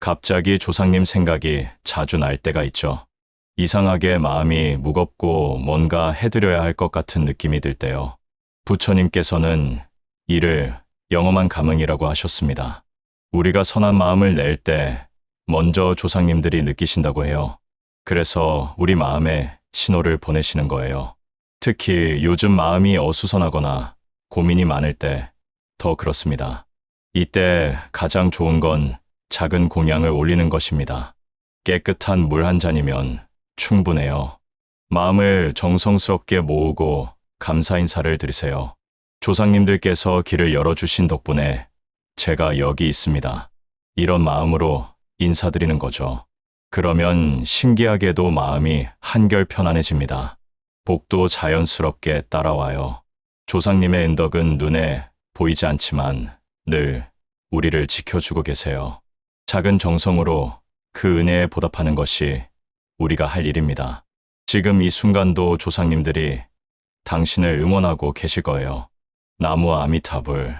갑자기 조상님 생각이 자주 날 때가 있죠. 이상하게 마음이 무겁고 뭔가 해드려야 할 것 같은 느낌이 들 때요. 부처님께서는 이를 영험한 감흥이라고 하셨습니다. 우리가 선한 마음을 낼 때 먼저 조상님들이 느끼신다고 해요. 그래서 우리 마음에 신호를 보내시는 거예요. 특히 요즘 마음이 어수선하거나 고민이 많을 때 더 그렇습니다. 이때 가장 좋은 건 작은 공양을 올리는 것입니다. 깨끗한 물 한 잔이면 충분해요. 마음을 정성스럽게 모으고 감사 인사를 드리세요. 조상님들께서 길을 열어주신 덕분에 제가 여기 있습니다. 이런 마음으로 인사드리는 거죠. 그러면 신기하게도 마음이 한결 편안해집니다. 복도 자연스럽게 따라와요. 조상님의 은덕은 눈에 보이지 않지만 늘 우리를 지켜주고 계세요. 작은 정성으로 그 은혜에 보답하는 것이 우리가 할 일입니다. 지금 이 순간도 조상님들이 당신을 응원하고 계실 거예요. 나무 아미타불.